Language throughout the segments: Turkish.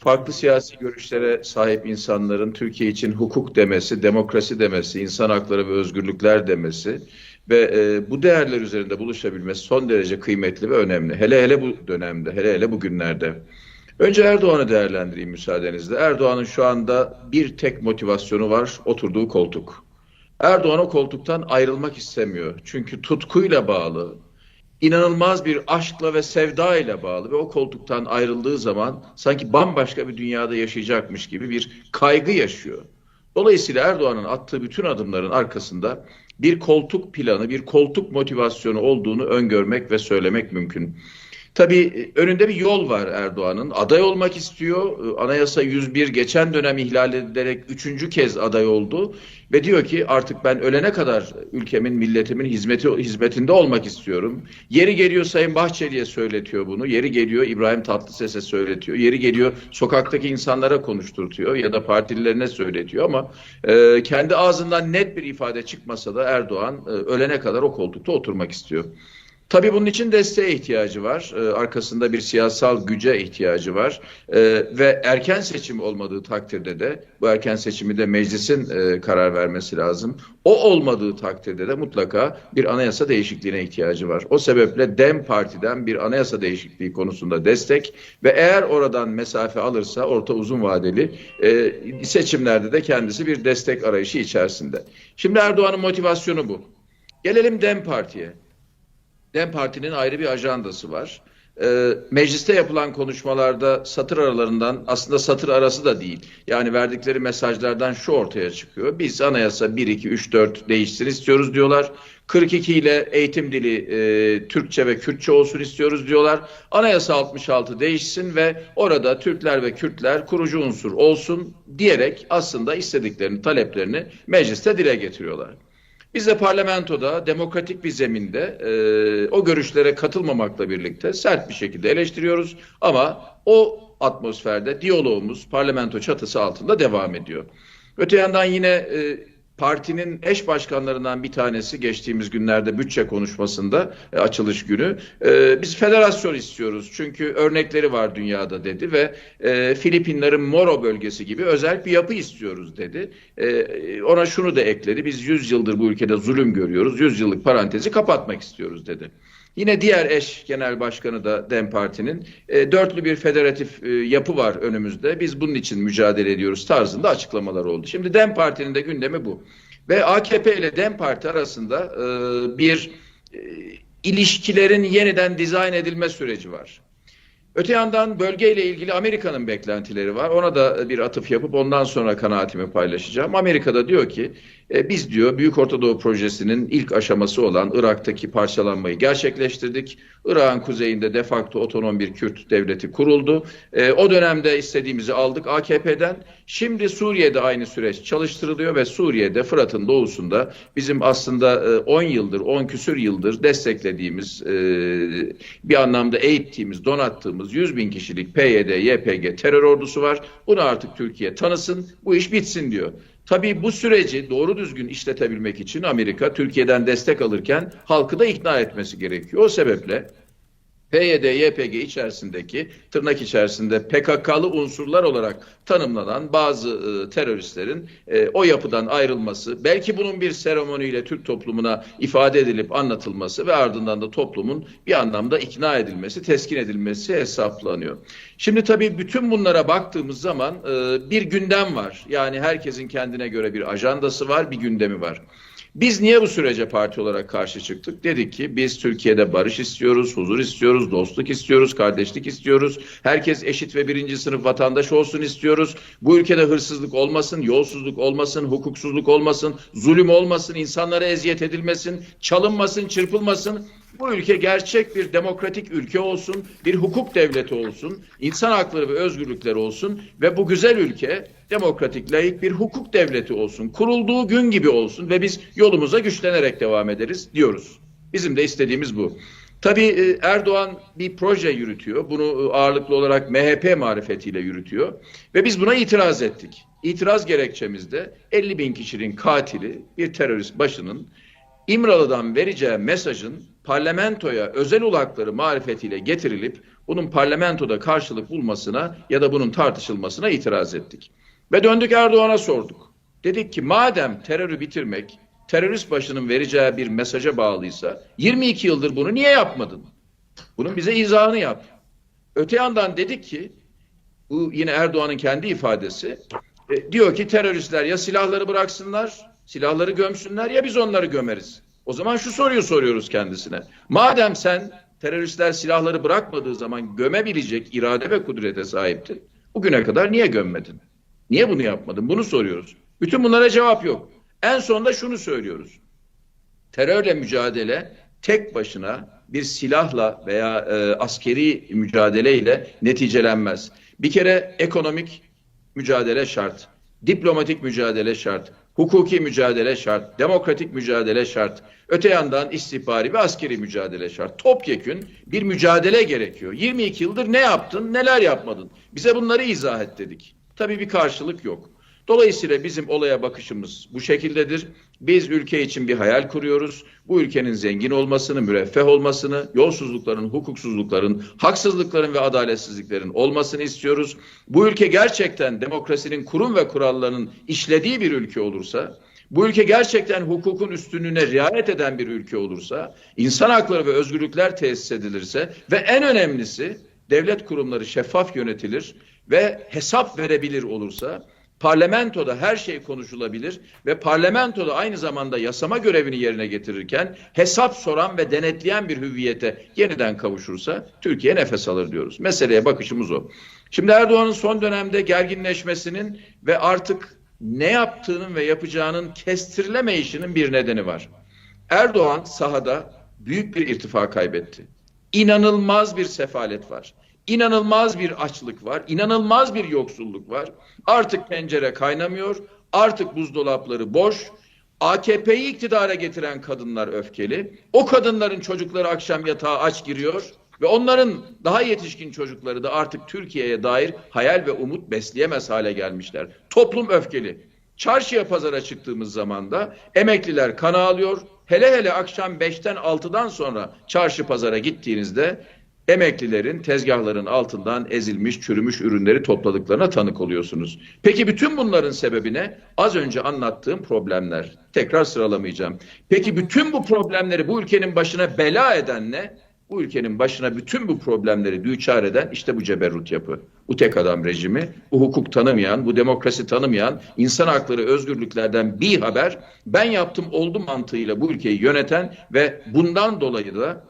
farklı siyasi görüşlere sahip insanların Türkiye için hukuk demesi, demokrasi demesi, insan hakları ve özgürlükler demesi ve e, bu değerler üzerinde buluşabilmesi son derece kıymetli ve önemli. Hele hele bu dönemde, hele hele bugünlerde. Önce Erdoğan'ı değerlendireyim müsaadenizle. Erdoğan'ın şu anda bir tek motivasyonu var, oturduğu koltuk. Erdoğan o koltuktan ayrılmak istemiyor. Çünkü tutkuyla bağlı, inanılmaz bir aşkla ve sevda ile bağlı ve o koltuktan ayrıldığı zaman sanki bambaşka bir dünyada yaşayacakmış gibi bir kaygı yaşıyor. Dolayısıyla Erdoğan'ın attığı bütün adımların arkasında bir koltuk planı, bir koltuk motivasyonu olduğunu öngörmek ve söylemek mümkün. Tabii önünde bir yol var Erdoğan'ın. Aday olmak istiyor. Anayasa 101 geçen dönem ihlal edilerek üçüncü kez aday oldu. Ve diyor ki artık ben ölene kadar ülkemin, milletimin hizmeti hizmetinde olmak istiyorum. Yeri geliyor Sayın Bahçeli'ye söyletiyor bunu. Yeri geliyor İbrahim Tatlıses'e söyletiyor. Yeri geliyor sokaktaki insanlara konuşturtuyor ya da partililerine söyletiyor ama e, kendi ağzından net bir ifade çıkmasa da Erdoğan e, ölene kadar o koltukta oturmak istiyor. Tabii bunun için desteğe ihtiyacı var. Ee, arkasında bir siyasal güce ihtiyacı var. Ee, ve erken seçim olmadığı takdirde de bu erken seçimi de meclisin e, karar vermesi lazım. O olmadığı takdirde de mutlaka bir anayasa değişikliğine ihtiyacı var. O sebeple DEM Parti'den bir anayasa değişikliği konusunda destek ve eğer oradan mesafe alırsa orta uzun vadeli e, seçimlerde de kendisi bir destek arayışı içerisinde. Şimdi Erdoğan'ın motivasyonu bu. Gelelim DEM Parti'ye. DEM Parti'nin ayrı bir ajandası var. Ee, mecliste yapılan konuşmalarda satır aralarından aslında satır arası da değil. Yani verdikleri mesajlardan şu ortaya çıkıyor. Biz anayasa 1, 2, 3, 4 değişsin istiyoruz diyorlar. 42 ile eğitim dili e, Türkçe ve Kürtçe olsun istiyoruz diyorlar. Anayasa 66 değişsin ve orada Türkler ve Kürtler kurucu unsur olsun diyerek aslında istediklerini, taleplerini mecliste dile getiriyorlar. Biz de parlamentoda demokratik bir zeminde e, o görüşlere katılmamakla birlikte sert bir şekilde eleştiriyoruz ama o atmosferde diyalogumuz parlamento çatısı altında devam ediyor. Öte yandan yine e, partinin eş başkanlarından bir tanesi geçtiğimiz günlerde bütçe konuşmasında e, açılış günü e, biz federasyon istiyoruz çünkü örnekleri var dünyada dedi ve e, Filipinlerin Moro bölgesi gibi özel bir yapı istiyoruz dedi. E, ona şunu da ekledi biz 100 yıldır bu ülkede zulüm görüyoruz 100 yıllık parantezi kapatmak istiyoruz dedi. Yine diğer eş genel başkanı da DEM Parti'nin e, dörtlü bir federatif e, yapı var önümüzde. Biz bunun için mücadele ediyoruz tarzında açıklamalar oldu. Şimdi DEM Parti'nin de gündemi bu. Ve AKP ile DEM Parti arasında e, bir e, ilişkilerin yeniden dizayn edilme süreci var. Öte yandan bölgeyle ilgili Amerika'nın beklentileri var. Ona da bir atıf yapıp ondan sonra kanaatimi paylaşacağım. Amerika'da diyor ki e, biz diyor Büyük Orta Doğu Projesi'nin ilk aşaması olan Irak'taki parçalanmayı gerçekleştirdik. Irak'ın kuzeyinde de facto otonom bir Kürt devleti kuruldu. E, o dönemde istediğimizi aldık AKP'den. Şimdi Suriye'de aynı süreç çalıştırılıyor ve Suriye'de Fırat'ın doğusunda bizim aslında 10 e, yıldır, 10 küsür yıldır desteklediğimiz, e, bir anlamda eğittiğimiz, donattığımız 100 bin kişilik PYD, YPG terör ordusu var. Bunu artık Türkiye tanısın, bu iş bitsin diyor. Tabii bu süreci doğru düzgün işletebilmek için Amerika Türkiye'den destek alırken halkı da ikna etmesi gerekiyor. O sebeple PYD, YPG içerisindeki tırnak içerisinde PKK'lı unsurlar olarak tanımlanan bazı e, teröristlerin e, o yapıdan ayrılması, belki bunun bir seremoniyle Türk toplumuna ifade edilip anlatılması ve ardından da toplumun bir anlamda ikna edilmesi, teskin edilmesi hesaplanıyor. Şimdi tabii bütün bunlara baktığımız zaman e, bir gündem var. Yani herkesin kendine göre bir ajandası var, bir gündemi var. Biz niye bu sürece parti olarak karşı çıktık? Dedik ki biz Türkiye'de barış istiyoruz, huzur istiyoruz, dostluk istiyoruz, kardeşlik istiyoruz. Herkes eşit ve birinci sınıf vatandaş olsun istiyoruz. Bu ülkede hırsızlık olmasın, yolsuzluk olmasın, hukuksuzluk olmasın, zulüm olmasın, insanlara eziyet edilmesin, çalınmasın, çırpılmasın. Bu ülke gerçek bir demokratik ülke olsun, bir hukuk devleti olsun, insan hakları ve özgürlükleri olsun ve bu güzel ülke demokratik, layık bir hukuk devleti olsun. Kurulduğu gün gibi olsun ve biz yolumuza güçlenerek devam ederiz diyoruz. Bizim de istediğimiz bu. Tabii e, Erdoğan bir proje yürütüyor. Bunu e, ağırlıklı olarak MHP marifetiyle yürütüyor. Ve biz buna itiraz ettik. İtiraz gerekçemizde 50 bin kişinin katili bir terörist başının İmralı'dan vereceği mesajın parlamentoya özel ulakları marifetiyle getirilip bunun parlamentoda karşılık bulmasına ya da bunun tartışılmasına itiraz ettik. Ve döndük Erdoğan'a sorduk. Dedik ki madem terörü bitirmek terörist başının vereceği bir mesaja bağlıysa 22 yıldır bunu niye yapmadın? Bunun bize izahını yap. Öte yandan dedik ki bu yine Erdoğan'ın kendi ifadesi e, diyor ki teröristler ya silahları bıraksınlar, silahları gömsünler ya biz onları gömeriz. O zaman şu soruyu soruyoruz kendisine. Madem sen teröristler silahları bırakmadığı zaman gömebilecek irade ve kudrete sahiptin. Bugüne kadar niye gömmedin? Niye bunu yapmadın? Bunu soruyoruz. Bütün bunlara cevap yok. En sonunda şunu söylüyoruz. Terörle mücadele tek başına bir silahla veya e, askeri mücadeleyle neticelenmez. Bir kere ekonomik mücadele şart, diplomatik mücadele şart, hukuki mücadele şart, demokratik mücadele şart. Öte yandan istihbari ve askeri mücadele şart. Topyekün bir mücadele gerekiyor. 22 yıldır ne yaptın, neler yapmadın? Bize bunları izah et dedik. Tabii bir karşılık yok. Dolayısıyla bizim olaya bakışımız bu şekildedir. Biz ülke için bir hayal kuruyoruz. Bu ülkenin zengin olmasını, müreffeh olmasını, yolsuzlukların, hukuksuzlukların, haksızlıkların ve adaletsizliklerin olmasını istiyoruz. Bu ülke gerçekten demokrasinin kurum ve kurallarının işlediği bir ülke olursa, bu ülke gerçekten hukukun üstünlüğüne riayet eden bir ülke olursa, insan hakları ve özgürlükler tesis edilirse ve en önemlisi devlet kurumları şeffaf yönetilir ve hesap verebilir olursa parlamentoda her şey konuşulabilir ve parlamentoda aynı zamanda yasama görevini yerine getirirken hesap soran ve denetleyen bir hüviyete yeniden kavuşursa Türkiye nefes alır diyoruz. Meseleye bakışımız o. Şimdi Erdoğan'ın son dönemde gerginleşmesinin ve artık ne yaptığının ve yapacağının kestirilemeyişinin bir nedeni var. Erdoğan sahada büyük bir irtifa kaybetti. İnanılmaz bir sefalet var. İnanılmaz bir açlık var, inanılmaz bir yoksulluk var. Artık pencere kaynamıyor, artık buzdolapları boş. AKP'yi iktidara getiren kadınlar öfkeli. O kadınların çocukları akşam yatağa aç giriyor ve onların daha yetişkin çocukları da artık Türkiye'ye dair hayal ve umut besleyemez hale gelmişler. Toplum öfkeli. Çarşıya pazara çıktığımız zaman da emekliler kana alıyor. Hele hele akşam 5'ten 6'dan sonra çarşı pazara gittiğinizde emeklilerin tezgahların altından ezilmiş, çürümüş ürünleri topladıklarına tanık oluyorsunuz. Peki bütün bunların sebebi ne? Az önce anlattığım problemler. Tekrar sıralamayacağım. Peki bütün bu problemleri bu ülkenin başına bela eden ne? Bu ülkenin başına bütün bu problemleri düçar eden işte bu ceberrut yapı. Bu tek adam rejimi, bu hukuk tanımayan, bu demokrasi tanımayan, insan hakları, özgürlüklerden bir haber, ben yaptım oldu mantığıyla bu ülkeyi yöneten ve bundan dolayı da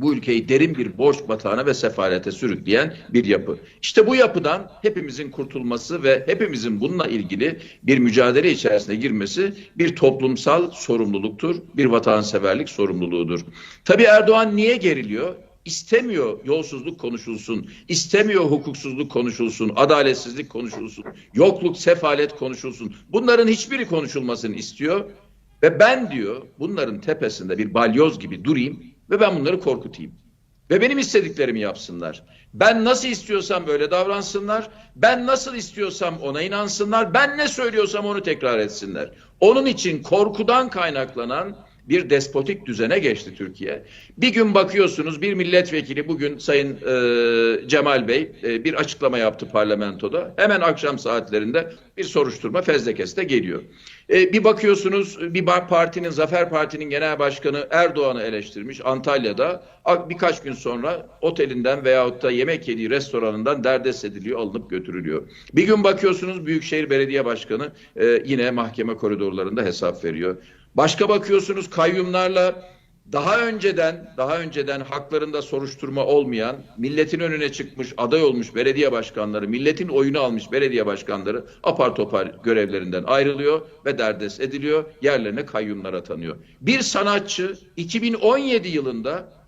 bu ülkeyi derin bir borç batağına ve sefalete sürükleyen bir yapı. İşte bu yapıdan hepimizin kurtulması ve hepimizin bununla ilgili bir mücadele içerisine girmesi bir toplumsal sorumluluktur, bir vatanseverlik sorumluluğudur. Tabii Erdoğan niye geriliyor? İstemiyor yolsuzluk konuşulsun, istemiyor hukuksuzluk konuşulsun, adaletsizlik konuşulsun, yokluk, sefalet konuşulsun. Bunların hiçbiri konuşulmasını istiyor ve ben diyor bunların tepesinde bir balyoz gibi durayım ve ben bunları korkutayım. Ve benim istediklerimi yapsınlar. Ben nasıl istiyorsam böyle davransınlar. Ben nasıl istiyorsam ona inansınlar. Ben ne söylüyorsam onu tekrar etsinler. Onun için korkudan kaynaklanan bir despotik düzene geçti Türkiye. Bir gün bakıyorsunuz bir milletvekili bugün Sayın e, Cemal Bey e, bir açıklama yaptı parlamentoda. Hemen akşam saatlerinde bir soruşturma fezlekeste geliyor. E, bir bakıyorsunuz bir partinin Zafer Parti'nin genel başkanı Erdoğan'ı eleştirmiş Antalya'da. Birkaç gün sonra otelinden veyahut da yemek yediği restoranından derdest ediliyor, alınıp götürülüyor. Bir gün bakıyorsunuz Büyükşehir Belediye Başkanı e, yine mahkeme koridorlarında hesap veriyor. Başka bakıyorsunuz kayyumlarla daha önceden daha önceden haklarında soruşturma olmayan, milletin önüne çıkmış, aday olmuş belediye başkanları, milletin oyunu almış belediye başkanları apar topar görevlerinden ayrılıyor ve derdest ediliyor, yerlerine kayyumlar atanıyor. Bir sanatçı 2017 yılında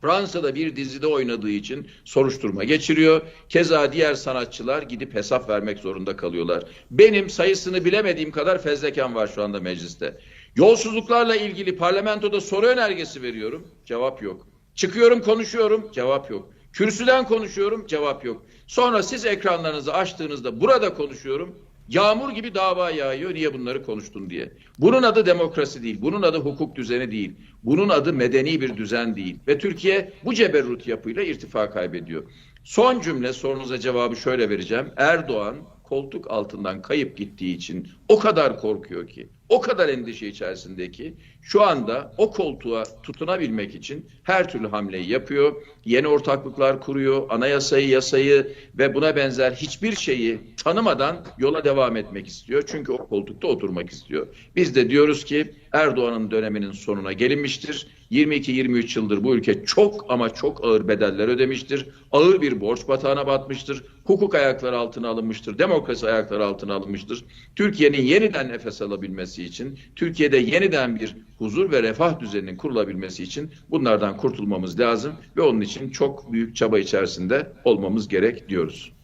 Fransa'da bir dizide oynadığı için soruşturma geçiriyor. Keza diğer sanatçılar gidip hesap vermek zorunda kalıyorlar. Benim sayısını bilemediğim kadar fezleken var şu anda mecliste. Yolsuzluklarla ilgili parlamentoda soru önergesi veriyorum. Cevap yok. Çıkıyorum konuşuyorum. Cevap yok. Kürsüden konuşuyorum. Cevap yok. Sonra siz ekranlarınızı açtığınızda burada konuşuyorum. Yağmur gibi dava yağıyor niye bunları konuştun diye. Bunun adı demokrasi değil, bunun adı hukuk düzeni değil, bunun adı medeni bir düzen değil. Ve Türkiye bu ceberrut yapıyla irtifa kaybediyor. Son cümle sorunuza cevabı şöyle vereceğim. Erdoğan koltuk altından kayıp gittiği için o kadar korkuyor ki, o kadar endişe içerisindeki şu anda o koltuğa tutunabilmek için her türlü hamleyi yapıyor. Yeni ortaklıklar kuruyor, anayasayı, yasayı ve buna benzer hiçbir şeyi tanımadan yola devam etmek istiyor. Çünkü o koltukta oturmak istiyor. Biz de diyoruz ki Erdoğan'ın döneminin sonuna gelinmiştir. 22-23 yıldır bu ülke çok ama çok ağır bedeller ödemiştir. Ağır bir borç batağına batmıştır. Hukuk ayakları altına alınmıştır. Demokrasi ayakları altına alınmıştır. Türkiye'nin yeniden nefes alabilmesi için, Türkiye'de yeniden bir huzur ve refah düzeninin kurulabilmesi için bunlardan kurtulmamız lazım ve onun için çok büyük çaba içerisinde olmamız gerek diyoruz.